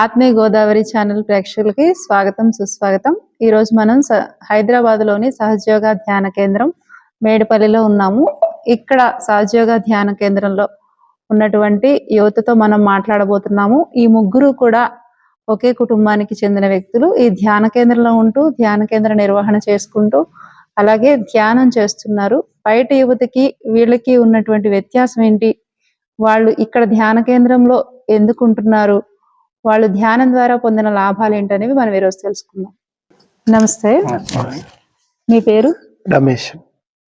ఆత్మీయ గోదావరి ఛానల్ ప్రేక్షకులకి స్వాగతం సుస్వాగతం. ఈ రోజు మనం స- హైదరాబాద్లోని సహజయోగ ధ్యాన కేంద్రం మేడిపల్లిలో ఉన్నాము. ఇక్కడ సహజయోగ ధ్యాన కేంద్రంలో ఉన్నటువంటి యువతతో మనం మాట్లాడబోతున్నాము. ఈ ముగ్గురు కూడా ఒకే కుటుంబానికి చెందిన వ్యక్తులు. ఈ ధ్యాన కేంద్రంలో ఉంటూ ధ్యాన కేంద్ర నిర్వహణ చేసుకుంటూ అలాగే ధ్యానం చేస్తున్నారు. బయట యువతకి వీళ్ళకి ఉన్నటువంటి వ్యత్యాసం ఏంటి వాళ్ళు ఇక్కడ ధ్యాన కేంద్రంలో ఎందుకుంటున్నారు? వాళ్ళు ధ్యానం ద్వారా పొందిన లాభాలు ఏంటనేవి మనం ఈరోజు తెలుసుకుందాం. నమస్తే. మీ పేరు? రమేష్.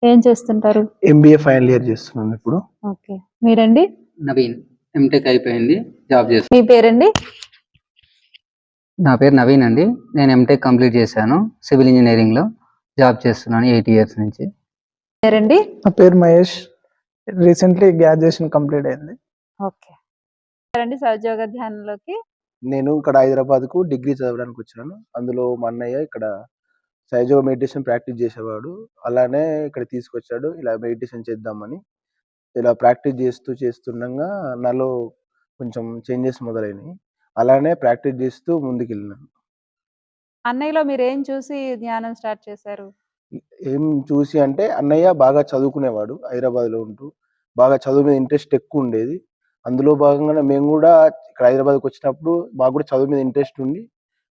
ఏం చేస్తుంటారు? ఎంబీఏ ఫైనల్ ఇయర్ చేస్తున్నాను ఇప్పుడు. ఓకే. మీరండి? నవీన్. ఎంటెక్ అయిపోయింది. జాబ్ చేస్తాను మీ పేరండి? నా పేరు నవీన్ అండి. నేను ఎంటెక్ కంప్లీట్ చేశాను. సివిల్ ఇంజనీరింగ్లో జాబ్ చేస్తున్నాను ఎయిట్ ఇయర్స్ నుంచి. పేరండి? నా పేరు మహేష్. రీసెంట్లీ గ్రాడ్యుయేషన్ కంప్లీట్ అయింది. ఓకే. రండి సహజయోగ ధ్యానంలోకి. నేను ఇక్కడ హైదరాబాద్కు డిగ్రీ చదవడానికి వచ్చాను అందులో మా అన్నయ్య ఇక్కడ సహజ మెడిటేషన్ ప్రాక్టీస్ చేసేవాడు. అలానే ఇక్కడ తీసుకొచ్చాడు. ఇలా మెడిటేషన్ చేద్దామని. ఇలా ప్రాక్టీస్ చేస్తూ చేస్తుండగా నాలో కొంచెం చేంజెస్ మొదలైనవి అలానే ప్రాక్టీస్ చేస్తూ ముందుకెళ్ళినాను. అన్నయ్యలో మీరు ఏం చూసి ధ్యానం స్టార్ట్ చేశారు? ఏం చూసి అంటే అన్నయ్య బాగా చదువుకునేవాడు. హైదరాబాద్లో ఉంటూ బాగా చదువు మీద ఇంట్రెస్ట్ ఎక్కువ ఉండేది. అందులో భాగంగానే మేము కూడా ఇక్కడ హైదరాబాద్కి వచ్చినప్పుడు మాకు కూడా చదువు మీద ఇంట్రెస్ట్ ఉండి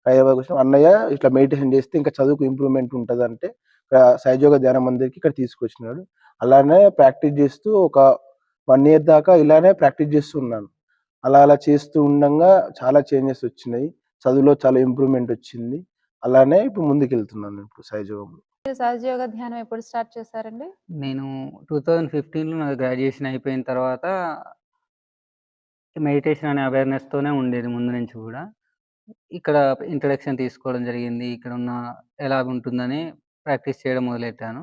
హైదరాబాద్కి వచ్చిన అన్నయ్య ఇట్లా మెడిటేషన్ చేస్తే ఇంకా చదువుకు ఇంప్రూవ్మెంట్ ఉంటుంది అంటే ఇక్కడ సహజోగ ధ్యాన మందిర్కి ఇక్కడ తీసుకొచ్చినాడు. అలానే ప్రాక్టీస్ చేస్తూ ఒక వన్ ఇయర్ దాకా ఇలానే ప్రాక్టీస్ చేస్తూ ఉన్నాను. అలా అలా చేస్తూ ఉండగా చాలా చేంజెస్ వచ్చినాయి. చదువులో చాలా ఇంప్రూవ్మెంట్ వచ్చింది. అలానే ఇప్పుడు ముందుకు వెళ్తున్నాను ఇప్పుడు సహజోగంలో. మీరు సహజయోగ ధ్యానం ఎప్పుడు స్టార్ట్ చేశారండి? నేను టూ థౌజండ్ ఫిఫ్టీన్లో నాకు గ్రాడ్యుయేషన్ అయిపోయిన తర్వాత మెడిటేషన్ అనే అవేర్నెస్తోనే ఉండేది ముందు నుంచి కూడా. ఇక్కడ ఇంట్రడక్షన్ తీసుకోవడం జరిగింది. ఇక్కడ ఉన్న ఎలాగుంటుందని ప్రాక్టీస్ చేయడం మొదలెట్టాను.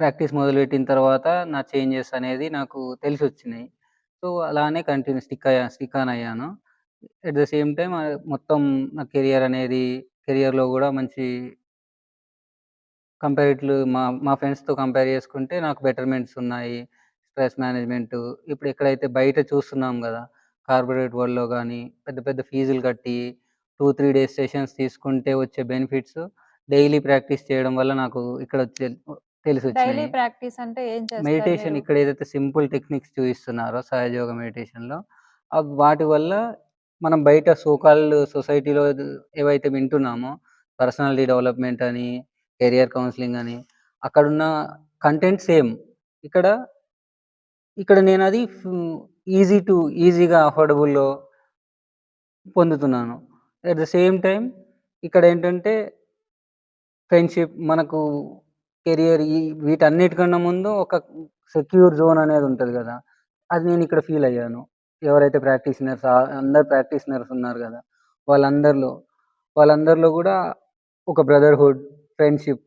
ప్రాక్టీస్ మొదలుపెట్టిన తర్వాత నా చేంజెస్ అనేది నాకు తెలిసి వచ్చినాయి సో అలానే కంటిన్యూ స్టిక్ అయ్యా స్టిక్ ఆన్ అయ్యాను. ఎట్ ద సేమ్ టైం మొత్తం నా కెరియర్ అనేది కెరియర్లో కూడా మంచి కంపారిటివ్ మా మా ఫ్రెండ్స్తో కంపేర్ చేసుకుంటే నాకు బెటర్మెంట్స్ ఉన్నాయి. స్ట్రెస్ మేనేజ్మెంట్ ఇప్పుడు ఎక్కడైతే బయట చూస్తున్నాం కదా కార్పొరేట్ వరల్డ్లో కానీ పెద్ద పెద్ద ఫీజులు కట్టి టూ త్రీ డేస్ సెషన్స్ తీసుకుంటే వచ్చే బెనిఫిట్స్ డైలీ ప్రాక్టీస్ చేయడం వల్ల నాకు ఇక్కడ తెలిసి డైలీ ప్రాక్టీస్ అంటే ఏం మెడిటేషన్? ఇక్కడ ఏదైతే సింపుల్ టెక్నిక్స్ చూపిస్తున్నారో సహజయోగ మెడిటేషన్లో వాటి వల్ల మనం బయట సోకాల్ సొసైటీలో ఏవైతే వింటున్నామో పర్సనాలిటీ డెవలప్మెంట్ అని కెరియర్ కౌన్సిలింగ్ అని అక్కడున్న కంటెంట్ సేమ్ ఇక్కడ ఇక్కడ నేను అది ఈజీ టు ఈజీగా అఫోర్డబుల్లో పొందుతున్నాను. అట్ ద సేమ్ టైం ఇక్కడ ఏంటంటే ఫ్రెండ్షిప్ మనకు కెరియర్ ఈ వీటన్నిటికన్నా ముందు ఒక సెక్యూర్ జోన్ అనేది ఉంటుంది కదా. అది నేను ఇక్కడ ఫీల్ అయ్యాను. ఎవరైతే ప్రాక్టీషనర్స్ అందరు ప్రాక్టీషనర్స్ ఉన్నారు కదా. వాళ్ళందరిలో వాళ్ళందరిలో కూడా ఒక బ్రదర్హుడ్ ఫ్రెండ్షిప్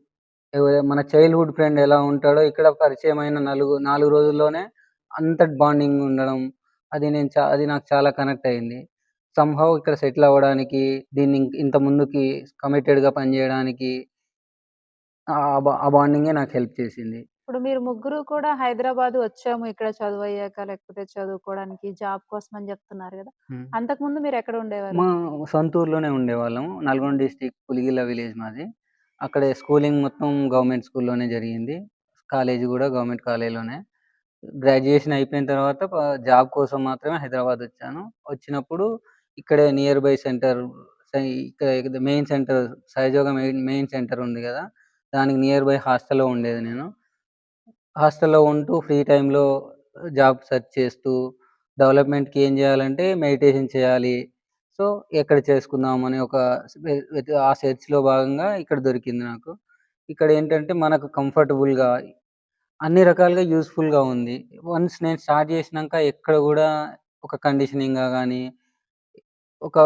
మన చైల్డ్హుడ్ ఫ్రెండ్ ఎలా ఉంటాడో ఇక్కడ పరిచయమైన నలుగు నాలుగు రోజుల్లోనే అంత బాండింగ్ ఉండడం అది నేను చా అది నాకు చాలా కనెక్ట్ అయింది. సంహౌ ఇక్కడ సెటిల్ అవ్వడానికి దీన్ని ఇంత ముందుకి కమిటెడ్గా పనిచేయడానికి ఆ బాండింగే నాకు హెల్ప్ చేసింది. ఇప్పుడు మీరు ముగ్గురు కూడా హైదరాబాద్ వచ్చాము ఇక్కడ చదువు అయ్యాక లేకపోతే చదువుకోవడానికి జాబ్ కోసం అని చెప్తున్నారు కదా. అంతకు ముందు మీరు ఎక్కడ ఉండేవారు? మా సొంత ఊర్లోనే ఉండేవాళ్ళం. నల్గొండ డిస్టిక్ పులిగిల్ల విలేజ్ మాది. అక్కడే స్కూలింగ్ మొత్తం గవర్నమెంట్ స్కూల్లోనే జరిగింది. కాలేజీ కూడా గవర్నమెంట్ కాలేజీలోనే. గ్రాడ్యుయేషన్ అయిపోయిన తర్వాత జాబ్ కోసం మాత్రమే హైదరాబాద్ వచ్చాను. వచ్చినప్పుడు ఇక్కడే నియర్ బై సెంటర్ ఇక్కడ main centre Sahaja Yoga main main centre ఉంది కదా. దానికి నియర్ బై హాస్టల్లో ఉండేది నేను. హాస్టల్లో ఉంటూ ఫ్రీ టైంలో జాబ్ సెర్చ్ చేస్తూ డెవలప్మెంట్కి ఏం చేయాలంటే మెడిటేషన్ చేయాలి. సో ఎక్కడ చేసుకుందాం అని ఒక ఆ సెర్చ్లో భాగంగా ఇక్కడ దొరికింది నాకు. ఇక్కడ ఏంటంటే మనకు కంఫర్టబుల్గా అన్ని రకాలుగా యూస్ఫుల్గా ఉంది. వన్స్ నేను స్టార్ట్ చేసినాక ఎక్కడ కూడా ఒక కండిషనింగ్గా కానీ ఒక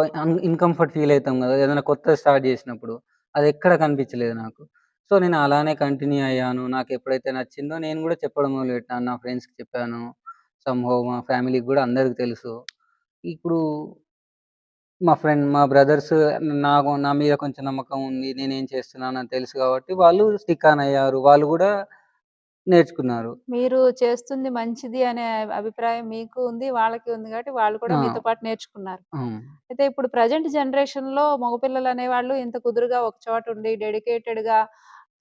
ఇన్కంఫర్ట్ ఫీల్ అవుతాం కదా! ఏదైనా కొత్త స్టార్ట్ చేసినప్పుడు అది ఎక్కడ కనిపించలేదు నాకు. సో నేను అలానే కంటిన్యూ అయ్యాను. నాకు ఎప్పుడైతే నచ్చిందో నేను కూడా చెప్పడం మొదలుపెట్టాను. నా ఫ్రెండ్స్కి చెప్పాను. సంహో మా ఫ్యామిలీకి కూడా అందరికి తెలుసు. ఇప్పుడు మా ఫ్రెండ్ మా బ్రదర్స్ నాకు నా మీద కొంచెం నమ్మకం ఉంది. నేనేం చేస్తున్నాను అని తెలుసు కాబట్టి వాళ్ళు స్టిక్ ఆన్ అయ్యారు. వాళ్ళు కూడా నేర్చుకున్నారు. మీరు చేస్తుంది మంచిది అనే అభిప్రాయం మీకు ఉంది. వాళ్ళకి ఉంది కాబట్టి వాళ్ళు కూడా! మీతో పాటు నేర్చుకున్నారు. అయితే ఇప్పుడు ప్రెజెంట్ జనరేషన్‌లో మగపిల్లలు అనేవాళ్ళు ఇంత కుదురుగా ఒక చోట ఉండి డెడికేటెడ్‌గా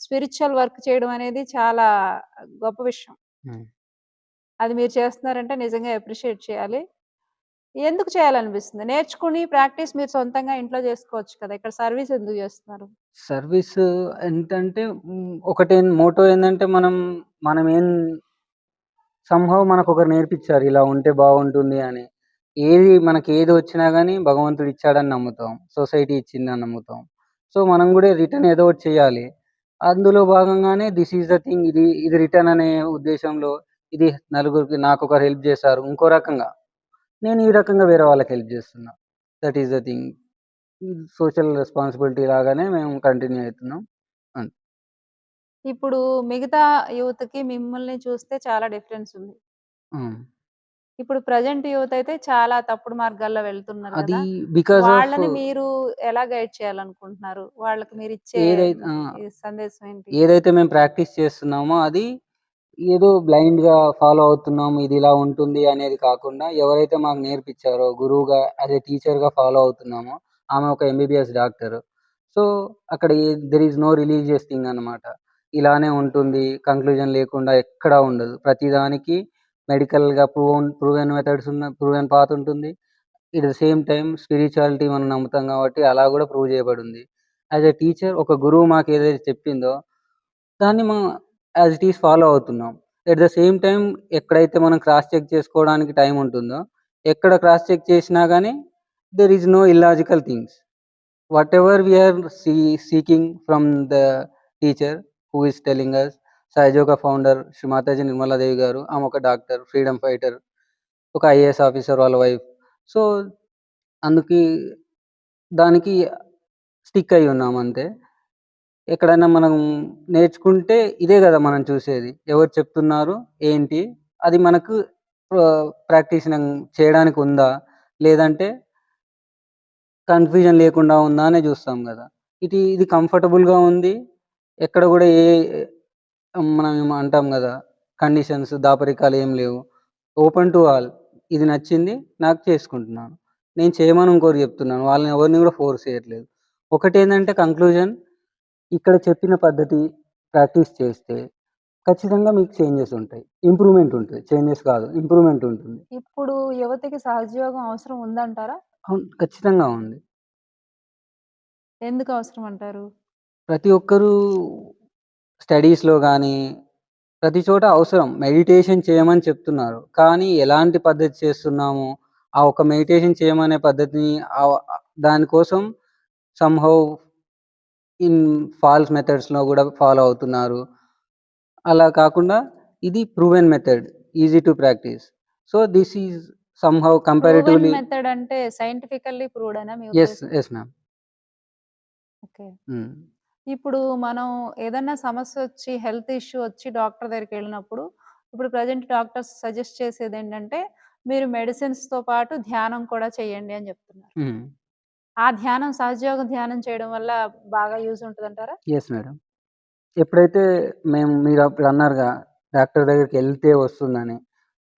స్పిరిచ్యువల్ వర్క్ చేయడం అనేది చాలా గొప్ప విషయం. అది మీరు చేస్తున్నారంటే నిజంగా అప్రిషియేట్ చేయాలి. ఎందుకు చేయాలనిపిస్తుంది? నేర్చుకుని ప్రాక్టీస్ మీరు సొంతంగా ఇంట్లో చేసుకోవచ్చు కదా! ఇక్కడ సర్వీస్ ఎందుకు చేస్తున్నారు? సర్వీస్ ఏంటంటే ఒకటి మోటో ఏంటంటే మనం మనం ఏం మనకు ఒకరు నేర్పించారు ఇలా ఉంటే బాగుంటుంది అని. ఏది మనకి ఏది వచ్చినా కానీ భగవంతుడు ఇచ్చాడని నమ్ముతాం. సొసైటీ ఇచ్చిందని నమ్ముతాం. సో, మనం కూడా రిటర్న్ ఏదో ఒకటి చేయాలి. అందులో భాగంగానే దిస్ ఈస్ ద థింగ్ ఇది ఇది రిటర్న్ అనే ఉద్దేశంలో ఇది నలుగురికి నాకు ఒకరు హెల్ప్ చేశారు. ఇంకో రకంగా నేను ఈ రకంగా వేరే వాళ్ళకి హెల్ప్ చేస్తున్నా. That is the thing. Social responsibility లాగానే మేము కంటిన్యూ అయితున్నాం. అంతే. ఇప్పుడు మిగతా యూత్‌కి మిమ్మల్ని చూస్తే చాలా డిఫరెన్స్ ఉంది. ఇప్పుడు ప్రెజెంట్ యూత్ అయితే చాలా తప్పుడు మార్గాల్లో వెళ్తున్నారు అది! బికాస్ ఆఫ్ వాళ్ళని మీరు ఎలా గైడ్ చేయాలనుకుంటున్నారు? వాళ్ళకి ఏదైతే ఆ! ఈ సందేశం ఏంటి? ఏదైతే మేము ప్రాక్టీస్ చేస్తున్నామో అది ఏదో బ్లైండ్‌గా ఫాలో అవుతున్నాము. ఇది ఇలా ఉంటుంది అనేది కాకుండా ఎవరైతే మాకు నేర్పించారో గురువుగా యాస్ ఎ టీచర్‌గా ఫాలో అవుతున్నామో ఆమె ఒక ఎంబీబీఎస్ డాక్టర్. సో, అక్కడ there is no religious thing అనమాట ఇలానే ఉంటుంది. కంక్లూజన్ లేకుండా ఎక్కడా ఉండదు. ప్రతిదానికి మెడికల్‌గా ప్రూవన్ ప్రూవెన్ మెథడ్స్ ఉన్న ప్రూవెన్ పాత్ ఉంటుంది. It the same time spirituality మనం నమ్ముతాం కాబట్టి అలా కూడా ప్రూవ్ చేయబడింది. యాజ్ ఎ టీచర్ ఒక గురువు మాకు ఏదైతే చెప్పిందో దాన్ని మనం యాజ్ ఇట్ ఈస్ ఫాలో అవుతున్నాం. ఎట్ ద సేమ్ టైం ఎక్కడైతే మనం క్రాస్ చెక్ చేసుకోవడానికి టైం ఉంటుందో, ఎక్కడ క్రాస్ చెక్ చేసినా కానీ there is no illogical things. What we are see seeking from the teacher who is telling us Sahaja Yoga founder Shri Mataji Nirmala Devi గారు. ఆమె ఒక డాక్టర్, ఫ్రీడమ్ ఫైటర్, ఒక IAS officer వాళ్ళ wife. So, అందుకే దానికి stick అయి ఉన్నాం అంతే. ఎక్కడైనా మనం నేర్చుకుంటే ఇదే కదా మనం చూసేది. ఎవరు చెప్తున్నారు? ఏంటి? అది మనకు ప్రాక్టీస్ చేయడానికి ఉందా? లేదంటే కన్‌ఫ్యూజన్ లేకుండా ఉందా అనే చూస్తాం కదా ఇది ఇది కంఫర్టబుల్‌గా ఉంది. ఎక్కడ కూడా ఏ మనం ఏమో అంటాం కదా కండిషన్స్, దాపరికాలు ఏం లేవు. Open to all. ఇది నచ్చింది. నాకు చేసుకుంటున్నాను. నేను చేయమని ఇంకోరు చెప్తున్నాను. వాళ్ళని ఎవరిని కూడా ఫోర్స్ చేయట్లేదు. ఒకటి ఏంటంటే కంక్లూజన్ ఇక్కడ చెప్పిన పద్ధతి ప్రాక్టీస్ చేస్తే ఖచ్చితంగా మీకు చేంజెస్ ఉంటాయి. ఇంప్రూవ్‌మెంట్ ఉంటది. చేంజెస్ కాదు. ఇంప్రూవ్‌మెంట్ ఉంటుంది. ఇప్పుడు యువతకి సహజయోగం అవసరం ఉందంటారా? అవును. ఖచ్చితంగా ఉంది. ఎందుకు అవసరం అంటారు? ప్రతి ఒక్కరూ స్టడీస్‌లో గానీ, ప్రతి చోట అవసరం. మెడిటేషన్ చేయమని చెప్తున్నారు. కానీ ఎలాంటి పద్ధతి చేస్తున్నాము? ఆ ఒక్క మెడిటేషన్ చేయమనే పద్ధతిని దానికోసం సమ్‌హౌ ఇన్ ఫాల్స్ మెథడ్స్‌లో గూడా ఫాలో అవుతున్నారు. అలా కాకుండా ఇది proven method. Easy to practice. So, this is somehow comparatively method అంటే సైంటిఫికల్లీ ప్రూవ్‌డేనా మీ యెస్. ఉద్దేశం? Yes ma'am. ఓకే. ఇప్పుడు మనం ఏదన్నా సమస్యొచ్చి హెల్త్ ఇష్యూ వచ్చి డాక్టర్ దగ్గరికెళ్ళినప్పుడు, ఇప్పుడు ప్రెజెంట్ డాక్టర్స్ సజెస్ట్ చేసేదేంటంటే, మీరు మెడిసిన్స్‌తో పాటు ధ్యానం కూడా చేయండి అని చెప్తున్నారు. ఆ ధ్యానం సహజయోగ ధ్యానం చేయడం వల్ల బాగా యూజ్ ఉంటుంది అంటారా ఎస్ మేడం. ఎప్పుడైతే మేము మీరు అప్పుడు అన్నారుగా డాక్టర్ దగ్గరికి వెళ్తే వస్తుందని.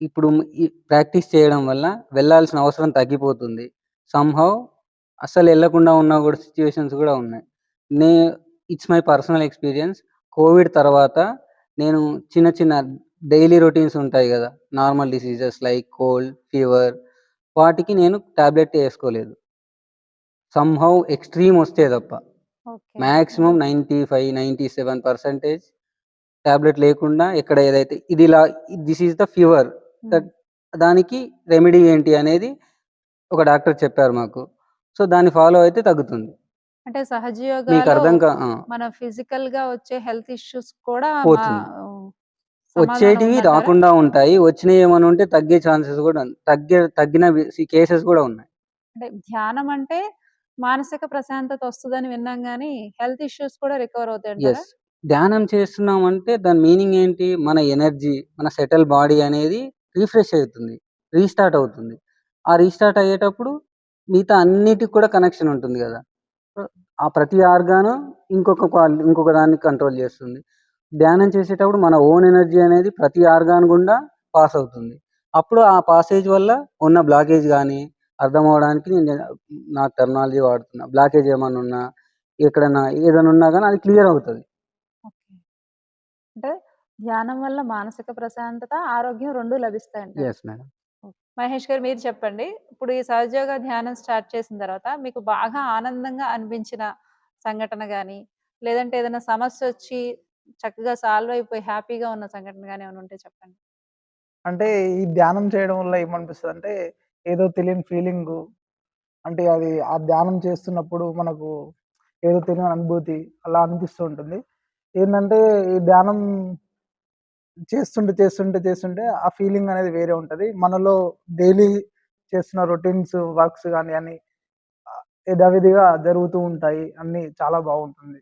ఇప్పుడు ఈ ప్రాక్టీస్ చేయడం వల్ల వెళ్ళాల్సిన అవసరం తగ్గిపోతుంది. సమ్‌హౌ అస్సలెళ్ళకుండా ఉన్న కూడా సిచ్యువేషన్స్ కూడా ఉన్నాయి. నే it's my personal experience. COVID తర్వాత నేను చిన్న చిన్న డైలీ రొటీన్స్ ఉంటాయి కదా normal diseases like cold, fever వాటికి నేను టాబ్లెట్ వేసుకోలేదు సమ్‌హౌ ఎక్స్‌ట్రీమ్ వస్తే తప్ప. ఓకే. మాక్సిమం 95, 97% టాబ్లెట్ లేకుండా ఎక్కడ ఏదైతే ఇదిలా దిస్ ఈస్ ద ఫీవర్. దానికి రెమెడీ ఏంటి అనేది ఒక డాక్టర్ చెప్పారు మాకు. సో, దాన్ని ఫాలో అయితే తగ్గుతుంది. అంటే మీకు సహజయోగాలో అర్థం! మన ఫిజికల్‌గా వచ్చే హెల్త్ ఇష్యూస్ కూడా వచ్చేటివి? రాకుండా ఉంటాయి. వచ్చినయి ఏమన్నా ఉంటే తగ్గే ఛాన్సెస్ ఉంది. తగ్గే తగ్గినవి సి కేసెస్ గూడా ఉన్నాయి. అంటే ధ్యానం అంటే మానసిక ప్రశాంతత వస్తదని విన్నాం గానీ, హెల్త్ ఇష్యూస్ కూడా రికవర్ అవుతాయంటారా? యెస్. ధ్యానం చేస్తున్నామంటే దాని మీనింగ్ ఏంటి? మన ఎనర్జీ, మన సెటిల్ బాడీ అనేది రిఫ్రెష్ అవుతుంది. రీస్టార్ట్ అవుతుంది. ఆ రీస్టార్ట్ అయ్యేటప్పుడు మిగతా అన్నిటికి కూడా కనెక్షన్ ఉంటుంది! సో, ఆ ప్రతి ఆర్గాను ఇంకొక ఇంకొక దాన్ని కంట్రోల్ చేస్తుంది. ధ్యానం చేసేటప్పుడు మన ఓన్ ఎనర్జీ అనేది ప్రతి ఆర్గాన్ గుండా పాస్ అవుతుంది అప్పుడు ఆ పాసేజ్ వల్ల ఉన్న బ్లాకేజ్ కానీ అర్థం అవడానికి నేను నా టెర్మినాలజీ వాడుతున్నా బ్లాకేజ్ ఏమైనా ఉన్నా ఎక్కడైనా ఏదైనా ఉన్నా కానీ అది క్లియర్ అవుతుంది ఓకే. అంటే ధ్యానం వల్ల మానసిక ప్రశాంతత, ఆరోగ్యం 2 లభిస్తాయంటారు. ఎస్ మేడం మహేష్ గారు మీరు చెప్పండి. ఇప్పుడు ఈ సహజయోగ ధ్యానం స్టార్ట్ చేసిన తర్వాత మీకు బాగా ఆనందంగా అనిపించిన సంఘటన గాని, లేదంటే ఏదైనా సమస్యొచ్చి చక్కగా సాల్వ్ అయిపోయి హ్యాపీగా ఉన్న సంఘటన గాని ఏమైనా ఉంటే చెప్పండి? అంటే ఈ ధ్యానం చేయడం వల్ల ఏమనిపిస్తదంటే, ఏదో తెలియని ఫీలింగు. అంటే అది ఆ ధ్యానం చేస్తున్నప్పుడు మనకు ఏదో తెలియని అనుభూతి అలా అనిపిస్తూ ఉంటుంది. ఏంటంటే ఈ ధ్యానం చేస్తుంటే, చేస్తుంటే, చేస్తుంటే ఆ ఫీలింగ్ అనేది వేరే ఉంటుంది మనలో డైలీ చేస్తున్న రొటీన్స్, వర్క్స్ కానీ అని యథావిధిగా జరుగుతూ ఉంటాయి. అన్నీ చాలా బాగుంటుంది.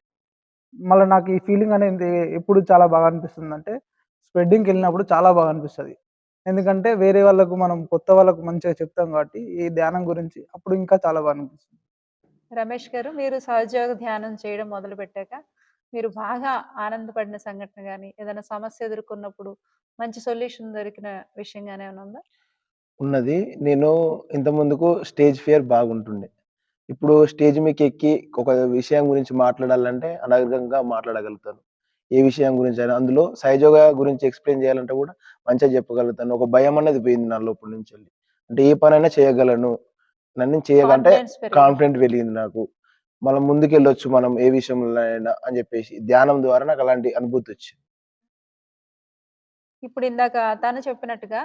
మళ్ళీ నాకు ఈ ఫీలింగ్ అనేది ఎప్పుడు చాలా బాగా అనిపిస్తుందంటే, స్ప్రెడ్డింగ్‌కెళ్ళినప్పుడు చాలా బాగా అనిపిస్తుంది ఎందుకంటే వేరే వాళ్ళకు మనం కొత్త వాళ్ళకు మంచిగా చెప్తాం కాబట్టి, ఈ ధ్యానం గురించి అప్పుడు ఇంకా చాలా బాగా అనిపిస్తుంది. రమేష్ గారు మీరు సహజయోగ ధ్యానం చేయడం మొదలుపెట్టాక, మీరు బాగా ఆనందపడిన సంఘటన గాని, ఏదైనా సమస్య ఎదుర్కొన్నప్పుడు మంచి సొల్యూషన్ దొరికిన విషయం గాని ఏమైనా ఉందా? ఉన్నది. నేను ఇంతకుముందుకు స్టేజ్ ఫియర్ బాగుంటుండే. ఇప్పుడు స్టేజ్ మీకెక్కి ఒక విషయం గురించి మాట్లాడాలంటే అనర్గళంగా మాట్లాడగలుగుతాను. ఏ విషయం గురించైనా. అందులో సహజయోగ గురించి ఎక్స్‌ప్లెయిన్ చేయాలంటే కూడా మంచిగా చెప్పగలుగుతాను. ఒక భయం అనేది పోయింది నా లోపల నుంచెల్లి. అంటే ఏ పనైనా చేయగలను. నన్ను పెరిగింది. కాన్ఫిడెంట్ వెలిగింది నాకు. మనం ముందుకెళ్ళొచ్చు మనం ఏ విషయంలో అయినా అని చెప్పేసి ధ్యానం ద్వారా నాకు అలాంటి అనుభూతొచ్చింది. ఇప్పుడు ఇందాక తను చెప్పినట్టుగా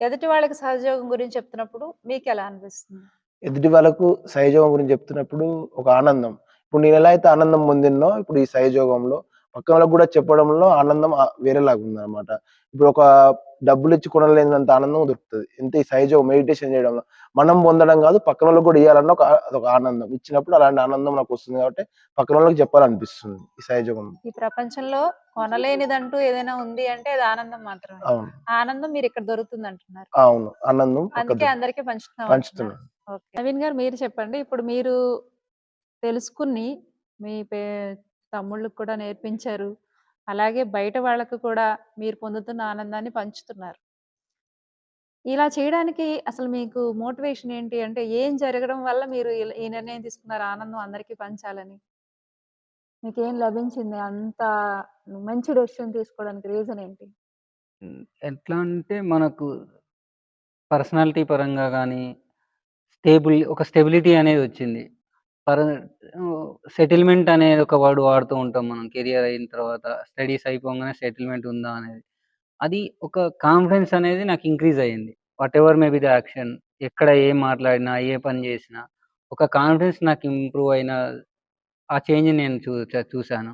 ఎదుటి వాళ్ళకి సహజయోగం గురించి చెప్తున్నప్పుడు మీకెలా అనిపిస్తుంది? ఎదుటి వాళ్ళకు సహజయోగం గురించి చెప్తున్నప్పుడు ఒక ఆనందం. ఇప్పుడు నేనెలా అయితే ఆనందం పొందిననో ఇప్పుడు ఈ సహజయోగంలో పక్కన వాళ్ళకి కూడా చెప్పడంలో ఆనందం ఆహ్, వేరేలాగుందనమాట. ఇప్పుడు ఒక డబ్బులిచ్చి కొనలేనంత ఆనందం దొరుకుతది. ఎంత ఈ సహజయోగం మెడిటేషన్ చేయడంలో. మనం పొందడం కాదు పక్కనోళ్ళకి కూడా ఇయ్యాలన్న ఒక అదొక ఆనందం. ఇచ్చినప్పుడు అలాంటి ఆనందం నాకొస్తుంది కాబట్టి పక్కనోళ్ళకి చెప్పాలనిపిస్తుంది ఈ సహజయోగం. ఈ ప్రపంచంలో కొనలేనిదంటూ ఏదైనా ఉంది అంటే అది ఆనందం మాత్రమే. అవును. ఆనందం మీరిక్కడ దొరుకుతుందంటున్నారు. అవును. ఆనందం అందుకే అందరికి పంచుతున్నాం అంటున్నారు. ఓకే. నవీన్ గారు మీరు చెప్పండి. ఇప్పుడు మీరు తెలుసుకుని మీ తమ్ముళ్ళకి కూడా నేర్పించారు. అలాగే బయట వాళ్ళకు కూడా మీరు పొందుతున్న ఆనందాన్ని పంచుతున్నారు. ఇలా చేయడానికి అసలు మీకు మోటివేషన్ ఏంటి? అంటే ఏం జరగడం వల్ల మీరు ఇలా ఈ నిర్ణయం తీసుకున్నారు ఆనందం అందరికీ పంచాలని? మీకు ఏం లభించింది? అంత మంచి డెసిషన్ తీసుకోవడానికి రీజన్ ఏంటి? ఎట్లా అంటే మనకు పర్సనాలిటీ పరంగా కానీ స్టేబుల్ ఒక స్టెబిలిటీ అనేదొచ్చింది. పర్ సెటిల్‌మెంట్ అనేది ఒక వర్డ్ వాడుతూ ఉంటాం మనం కెరియర్ అయిన తర్వాత. స్టడీస్ అయిపోంగానే సెటిల్‌మెంట్ ఉందా అనేది. అది ఒక కాన్ఫిడెన్స్ అనేది నాకు ఇంక్రీజ్ అయింది. Ever may be the action. ఎక్కడ ఏం మాట్లాడినా, ఏ పని చేసినా, ఒక కాన్ఫిడెన్స్ నాకు ఇంప్రూవ్ అయిన ఆ చేంజ్‌ని నేను చూ చ చూసాను.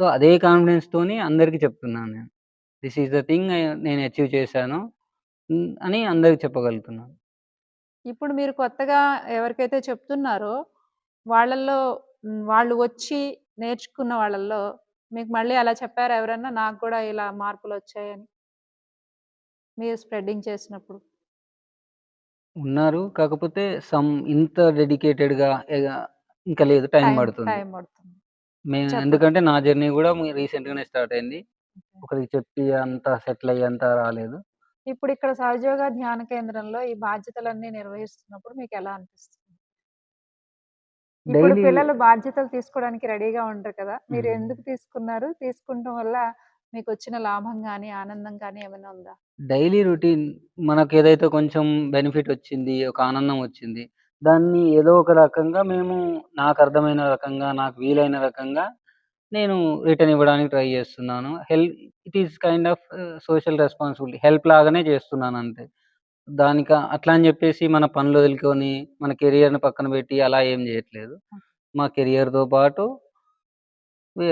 సో, అదే కాన్ఫిడెన్స్‌తోని అందరికీ చెప్తున్నాను నేను. This is the thing I నేను అచీవ్ చేశాను. హ్మ్. అని అందరికి చెప్పగలుగుతున్నాను. ఇప్పుడు మీరు కొత్తగా ఎవరికైతే చెప్తున్నారో వాళ్ళల్లో వాళ్ళు వచ్చి నేర్చుకున్న వాళ్ళల్లో మీకు మళ్ళీ అలా చెప్పారా ఎవరన్నా? నాకు కూడా ఇలా మార్పులొచ్చాయని? మీరు స్ప్రెడ్డింగ్ చేసినప్పుడు. ఉన్నారు. కాకపోతే సమ్ ఇంత డెడికేటెడ్‌గా ఇగ ఇంకా లేదు టైం పడుతుంది. టైం పడుతుంది. మే చెప్పండి. ఎందుకంటే నా జర్నీ గూడా ము రీసెంట్‌గానే స్టార్ట్ అయింది. ఒకరికి చెప్పి అంత సెటిల్ అయ్యేంత రాలేదు. ఇప్పుడు ఇక్కడ సహజయోగ ధ్యాన కేంద్రంలో ఈ బాధ్యతలన్నీ నిర్వహిస్తున్నప్పుడు మీకెలా అనిపిస్తుంది? ఇప్పుడు డైలీ పిల్లలు బాధ్యతలు తీసుకోవడానికి రెడీగా ఉండరు కదా! మీరు. ఎందుకు తీసుకున్నారు? తీసుకుంటం వల్ల మీకొచ్చిన లాభం గాని, ఆనందం కానీ ఏమైనా ఉందా? డైలీ రొటీన్ మనకేదైతే కొంచెం బెనిఫిట్ వచ్చింది, ఒక ఆనందం వచ్చింది. దాన్ని ఏదో ఒక రకంగా మేము నాకర్థమైన రకంగా, నాకు వీలైన రకంగా నేను రిటర్న్ ఇవ్వడానికి ట్రై చేస్తున్నాను. Hell it is kind of social responsibility. Help లాగానే చేస్తున్నానంతే. దానిక అట్లా అని చెప్పేసి మన పనులు వదులుకొని, మన కెరియర్‌ని పక్కన పెట్టి అలా ఏం చేయట్లేదు. మా కెరియర్‌తో పాటు వే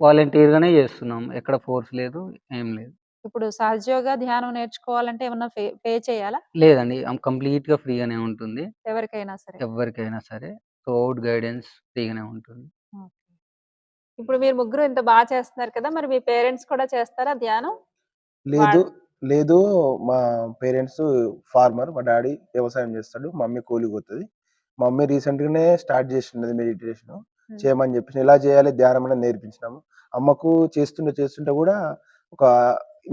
వాలంటీర్‌గానే చేస్తున్నాం. ఎక్కడ ఫోర్స్ లేదు. ఏం లేదు. ఇప్పుడు సహజయోగ ధ్యానం నేర్చుకోవాలంటే ఏమన్నా ఫే పే చేయాలా? లేదండి. ఆహ్, కంప్లీట్‌గా ఫ్రీగానే ఉంటుంది. ఎవరికైనా సరే. ఎవ్వరికైనా సరే. త్రూఅవుట్ గైడెన్స్ ఫ్రీగానే ఉంటుంది. ఓకే. ఇప్పుడు మీరు ముగ్గురు ఇంత బా చేస్తున్నారు కదా! మరి మీ పేరెంట్స్ కూడా చేస్తారా ధ్యానం? లేదు. లేదు. మా పేరెంట్స్ ఫార్మర్. మా డ్యాడీ వ్యవసాయం చేస్తాడు. మమ్మీ కూలికి పోతది. మా మమ్మీ రీసెంట్‌గానే స్టార్ట్ చేసిన్నది మెడిటేషను. హ్మ్. చేయమని చెప్పేసి ఎలా చేయాలి ధ్యానం అనేది నేర్పించినాము. అమ్మకు చేస్తుంటే చేస్తుంటే కూడా ఒక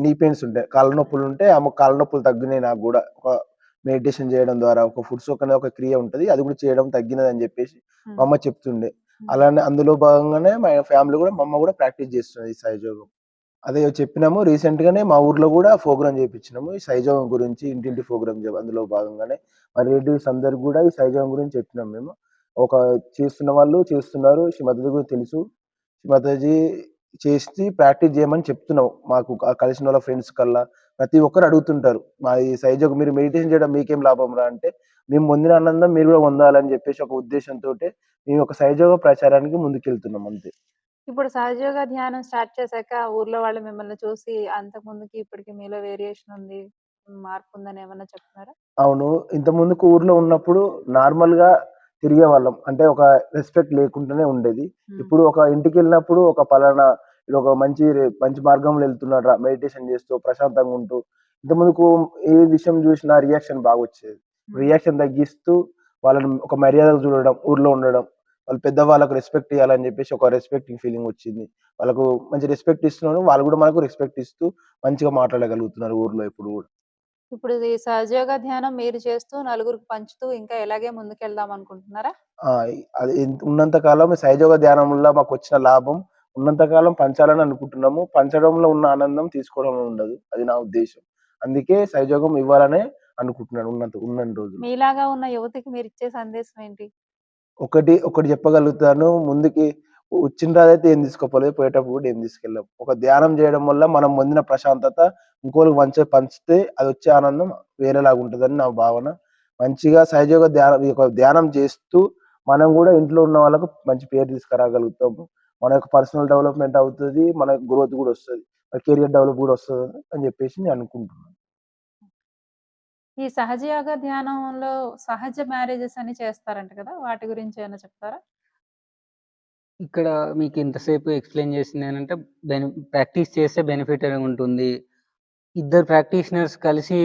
నీ పెయిన్స్ ఉంటాయి కాళ్ళ నొప్పులు ఉంటే అమ్మ కాళ్ళ నొప్పులు తగ్గినాయి నాకు కూడా ఒక మెడిటేషన్ చేయడం ద్వారా ఒక ఫుడ్స్ ఒక ఒక క్రియ ఉంటది అది కూడా చేయడం తగ్గినది అని చెప్పేసి మా అమ్మ చెప్తుండే అలానే అందులో భాగంగానే మా ఫ్యామిలీ కూడా మా అమ్మ కూడా ప్రాక్టీస్ చేస్తున్నది ఈ సహజయోగం అదే చెప్పినాము రీసెంట్గానే మా ఊర్లో కూడా ప్రోగ్రామ్ చేయించినాము ఈ సైజవం గురించి ఇంటింటి ప్రోగ్రామ్ అందులో భాగంగానే మరి రిలేటివ్స్ అందరికి కూడా ఈ సైజవం గురించి చెప్పినాం మేము. ఒక చేస్తున్న వాళ్ళు చేస్తున్నారు శ్రీమతి గురించి తెలుసు. శ్రీమతజీ చేసి ప్రాక్టీస్ చేయమని చెప్తున్నాం మాకు కలిసిన వాళ్ళ ఫ్రెండ్స్ కల్లా ప్రతి ఒక్కరు అడుగుతుంటారు. మా ఈ సైజోగ మీరు మెడిటేషన్ చేయడం మీకేం లాభం రా అంటే మేము పొందిన ఆనందం మీరు కూడా పొందాలని చెప్పేసి ఒక ఉద్దేశంతో మేము ఒక సైజోగ ప్రచారానికి ముందుకెళ్తున్నాం అంతే. ఇప్పుడు సహజయోగ ధ్యానం స్టార్ట్ చేశాక ఊర్లో వాళ్ళు మిమ్మల్ని చూసి అంతకు ముందుకి ఇప్పటికి మీలో వేరియేషన్ ఉంది మార్పు ఉందని ఏమన్నా చెప్తున్నారా? అవును. ఇంత ముందుకు ఊర్లో ఉన్నప్పుడు నార్మల్గా తిరిగే వాళ్ళం అంటే ఒక రెస్పెక్ట్ లేకుండానే ఉండేది. ఇప్పుడు ఒక ఇంటికి వెళ్ళినప్పుడు ఒక పలానా ఇది ఒక మంచి మంచి మార్గంలో వెళ్తున్నాడు మెడిటేషన్ చేస్తూ ప్రశాంతంగా ఉంటూ ఇంత ముందుకు ఏ విషయం చూసినా రియాక్షన్ బాగా వచ్చేది రియాక్షన్ తగ్గిస్తూ వాళ్ళని ఒక మర్యాద చూడడం ఊర్లో ఉండడం వాళ్ళు పెద్దవాళ్ళకు రెస్పెక్ట్ ఇవ్వాలని చెప్పేసి ఒక రెస్పెక్టింగ్ ఫీలింగ్ వచ్చింది. వాళ్ళకు మంచి రెస్పెక్ట్ ఇస్తున్నారు వాళ్ళు కూడా మనకు రెస్పెక్ట్ ఇస్తూ మంచిగా మాట్లాడగలుగుతున్నారు ఊర్లో ఇప్పుడు కూడా. ఇప్పుడు ఈ సహజయోగ ధ్యానం మీరు చేస్తూ నలుగురికి పంచుతూ ఇంకా ఎలాగే ముందుకెళ్దాం అనుకుంటున్నారా? అది ఉన్నంత కాలం సహజోగ ధ్యానం వల్ల మాకు వచ్చిన లాభం ఉన్నంత కాలం పంచాలని అనుకుంటున్నాము. పంచడంలో ఉన్న ఆనందం తీసుకోవడంలో ఉండదు. అది నా ఉద్దేశం. అందుకే సహజోగం ఇవ్వాలనే అనుకుంటున్నాను ఉన్నంత ఉన్న రోజులు. మీలాగా ఉన్న యువతికి మీరు ఇచ్చే సందేశం ఏంటి? ఒకటి ఒకటి చెప్పగలుగుతాను. ముందుకి వచ్చిన రాదైతే ఏం తీసుకోపోలేదు. పోయేటప్పుడు కూడా ఏం తీసుకెళ్ళాం. ఒక ధ్యానం చేయడం వల్ల మనం పొందిన ప్రశాంతత ఇంకోరికి మంచిగా పంచితే అది వచ్చే ఆనందం వేరేలాగా ఉంటుందని నా భావన. మంచిగా సహజోగ ధ్యానం ఈ యొక్క ధ్యానం చేస్తూ మనం కూడా ఇంట్లో ఉన్న వాళ్ళకు మంచి పేరు తీసుకురాగలుగుతాము. మన యొక్క పర్సనల్ డెవలప్మెంట్ అవుతుంది. మన గ్రోత్ కూడా వస్తుంది. కెరియర్ డెవలప్ కూడా వస్తుంది అని చెప్పేసి నేను అనుకుంటున్నాను. ఈ సహజయోగ ధ్యానంలో సహజ మ్యారేజెస్ అని చేస్తారంట కదా! వాటి గురించి ఏమైనా చెప్తారా? ఇక్కడ మీకు ఇంతసేపు ఎక్స్ప్లెయిన్ చేసింది ఏంటంటే బెని ప్రాక్టీస్ చేస్తే బెనిఫిట్ ఉంటుంది. ఇద్దరు ప్రాక్టీషనర్స్ కలిసి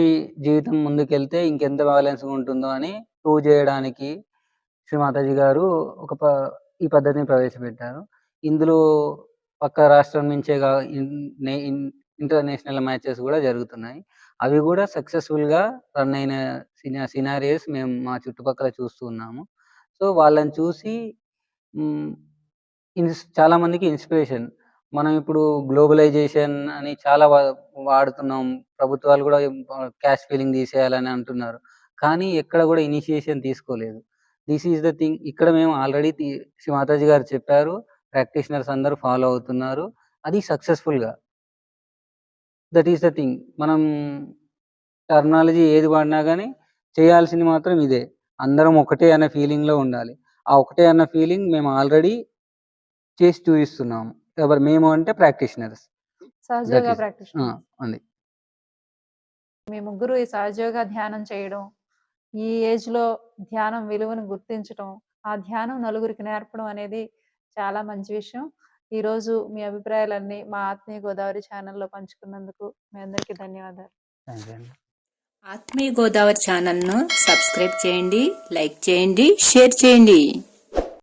జీవితం ముందుకెళ్తే ఇంకెంత బ్యాలెన్స్గా ఉంటుందో అని ప్రూవ్ చేయడానికి శ్రీ మాతాజీ గారు ఒక ప ఈ పద్ధతిని ప్రవేశపెట్టారు. ఇందులో పక్క రాష్ట్రం నుంచే ఇన్- నే- ఇన్- ఇంటర్నేషనల్ మ్యాచెస్ కూడా జరుగుతున్నాయి. అవి కూడా సక్సెస్ఫుల్గా రన్ అయిన సినా సినారియస్ మేము మా చుట్టుపక్కల చూస్తూ ఉన్నాము. సో వాళ్ళని చూసి ఇన్స్ చాలా మందికి ఇన్స్పిరేషన్. మనం ఇప్పుడు గ్లోబలైజేషన్ అని చాలా వా- వాడుతున్నాం. ప్రభుత్వాలు కూడా క్యాష్ ఫీలింగ్ తీసేయాలని అంటున్నారు. కానీ ఎక్కడ కూడా ఇనిషియేషన్ తీసుకోలేదు. This is the thing. ఇక్కడ మేము ఆల్రెడీ శ్రీ మాతాజీ గారు చెప్పారు. ప్రాక్టీషనర్స్ అందరూ ఫాలో అవుతున్నారు. అది సక్సెస్ఫుల్గా. That is the thing. మనం టర్మినాలజీ ఏది వాడినా కానీ చేయాల్సింది మాత్రం ఇదే. అందరం ఒకటే అనే ఫీలింగ్లో ఉండాలి. ఆ ఒకటే అన్న ఫీలింగ్ మేము ఆల్రెడీ చేసి చూపిస్తున్నాము ఎవరు మేము అంటే ప్రాక్టీషనర్స్. అంది. మీ ముగ్గురు ఈ సహజయోగ ధ్యానం చేయడం ఈ ఏజ్లో ధ్యానం విలువను గుర్తించడం ఆ ధ్యానం నలుగురికి నేర్పడం అనేది చాలా మంచి విషయం. ఈ రోజు మీ అభిప్రాయాలన్నీ మా ఆత్మీయ గోదావరి ఛానల్లో పంచుకున్నందుకు మీ అందరికీ ధన్యవాదాలు. ఆత్మీయ గోదావరి ఛానల్ను సబ్స్క్రైబ్ చేయండి లైక్ చేయండి షేర్ చేయండి.